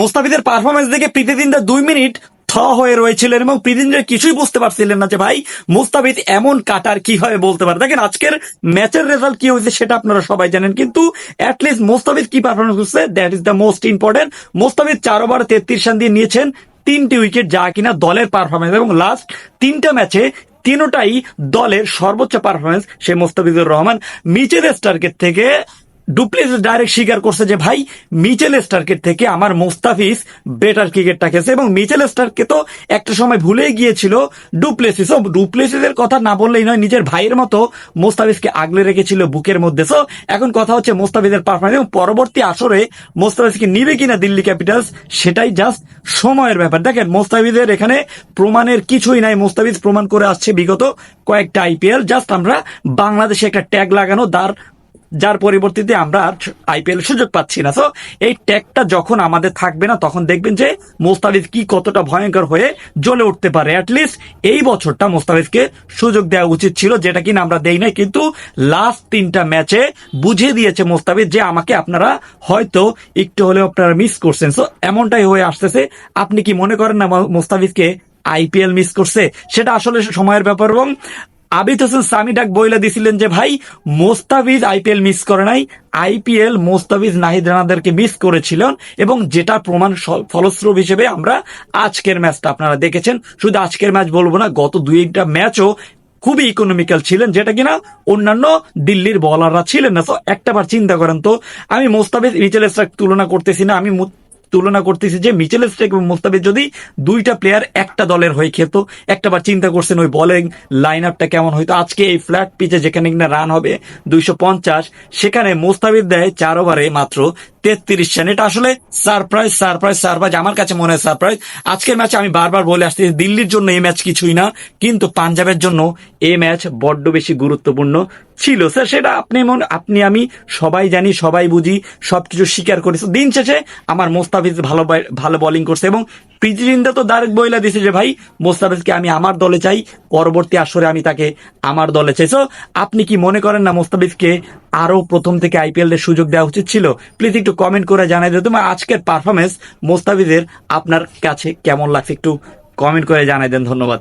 মুস্তাফিজের পারফরমেন্স দেখে প্রীতিদিনটা দুই মিনিট থ হয়ে রয়েছিলেন এবং প্রীতিদিনটা কিছুই বুঝতে পারছিলেন না যে, ভাই মুস্তাফিজ এমন কাটার কীভাবে বলতে পারে? দেখেন, আজকের ম্যাচের রেজাল্ট কি হয়েছে সেটা আপনারা সবাই জানেন, কিন্তু অ্যাটলিস্ট মুস্তাফিজ কি পারফরমেন্স করছে that is the most important Mustafiz চার ওভার তেত্রিশ রান দিয়ে নিয়েছেন, তিনটি উইকেট যা কিনা দলের পারফরমেন্স এবং লাস্ট তিনটা ম্যাচে তিনোটাই দলের সর্বোচ্চ পারফরমেন্স সে মোস্তাফিজুর রহমান, মিচেল স্টার্কের থেকে ডুপ্লেসিস ডাইরেক্ট স্বীকার করছে যে, ভাই, মিচেল স্টার্কের থেকে আমার মোস্তাফিজ বেটার ক্রিকেটটা খেলছে এবং মিচেল স্টার্ককে তো একটা সময় ভুলে গিয়েছিল ডুপ্লেসিস। ও ডুপ্লেসিসের কথা না বললেই নয়, নিজের ভাইয়ের মতো মোস্তাফিজকে আগলে রেখেছিল বুকের মধ্যে। সো, এখন কথা হচ্ছে মোস্তাফিজের পারফরমেন্স এবং পরবর্তী আসরে মোস্তাফিজকে নিবে কিনা দিল্লি ক্যাপিটালস, সেটাই জাস্ট সময়ের ব্যাপার। দেখেন, মোস্তাফিজের এখানে প্রমাণের কিছুই নাই। মোস্তাফিজ প্রমাণ করে আসছে বিগত কয়েকটা আইপিএল জাস্ট আমরা বাংলাদেশে একটা ট্যাগ লাগানো তার যার পরিবর্তিতে আমরা আইপিএল সুযোগ পাচ্ছি না। তো এই ট্যাগটা যখন আমাদের থাকবে না, তখন দেখবেন যে মোস্তাফিজ কি কতটা ভয়ঙ্কর হয়ে জ্বলে উঠতে পারে। অ্যাটলিস্ট এই বছরটা মোস্তাফিজকে সুযোগ দেওয়া উচিত ছিল, যেটা কিনা আমরা দেই নাই, কিন্তু লাস্ট তিনটা ম্যাচে বুঝিয়ে দিয়েছে মোস্তাফিজ যে আমাকে আপনারা হয়তো একটু হলেও আপনারা মিস করছেন। সো এমনটাই হয়ে আসতেছে। আপনি কি মনে করেন না মোস্তাফিজকে আইপিএল মিস করছে? সেটা আসলে সময়ের ব্যাপার এবং আবিদ হোসেন সামি ডাক বইলা দিছিলেন যে, ভাই, মোস্তাফিজ আইপিএল মিস করে নাই। আইপিএল মোস্তাফিজ নাহিদ রানাদেরকে মিস করেছিলেন এবং যেটা প্রমাণ ফলস্বরূপ হিসেবে আমরা আজকের ম্যাচটা আপনারা দেখেছেন। শুধু আজকের ম্যাচ বলব না, গত দুই দুইটা ম্যাচও খুবই ইকোনমিক্যাল ছিলেন, যেটা কিনা অন্যান্য দিল্লির বলাররা ছিলেন না। তো একটাবার চিন্তা করেন তো, আমি মোস্তাফিজ মিচেল তুলনা করতেছি না, আমি তুলনা করতেছি যে মিচেল স্টেক এবং মুস্তাফিজ যদি দুইটা প্লেয়ার একটা দলের হয়ে খেলতো, একটাবার চিন্তা করছেন ওই বলিং লাইন আপটা কেমন হইতো? আজকে এই ফ্ল্যাট পিচে যেখানে কিনা রান হবে দুইশো পঞ্চাশ, সেখানে মুস্তাফিজ দেয় চার ওভারে মাত্র তেত্রিশ রান। এটা আসলে সারপ্রাইজ সারপ্রাইজ সারপ্রাইজ আমার কাছে মনে হয় সারপ্রাইজ আজকের ম্যাচে আমি বারবার বলে আসছি দিল্লির জন্য এই ম্যাচ কিছুই না, কিন্তু পাঞ্জাবের জন্য এই ম্যাচ বড্ড বেশি গুরুত্বপূর্ণ ছিল। স্যার সেটা আপনি মন, আপনি, আমি সবাই জানি, সবাই বুঝি, সবকিছু স্বীকার করেছে। দিন শেষে আমার মোস্তাফিজ ভালো ভালো বলিং করছে এবং প্রীতিজিন্দা তো ডাইরেক্ট বইলা দিছে যে, ভাই, মোস্তাফিজকে আমি আমার দলে চাই, পরবর্তী আসরে আমি তাকে আমার দলে চাই। সো আপনি কি মনে করেন না মোস্তাফিজকে আরও প্রথম থেকে আইপিএল এর সুযোগ দেওয়া উচিত ছিল? প্লিজ একটু কমেন্ট করে জানাই দিও। তোমার আজকের পারফরমেন্স মোস্তাফিজের আপনার কাছে কেমন লাগছে একটু কমেন্ট করে জানাই দেন। ধন্যবাদ।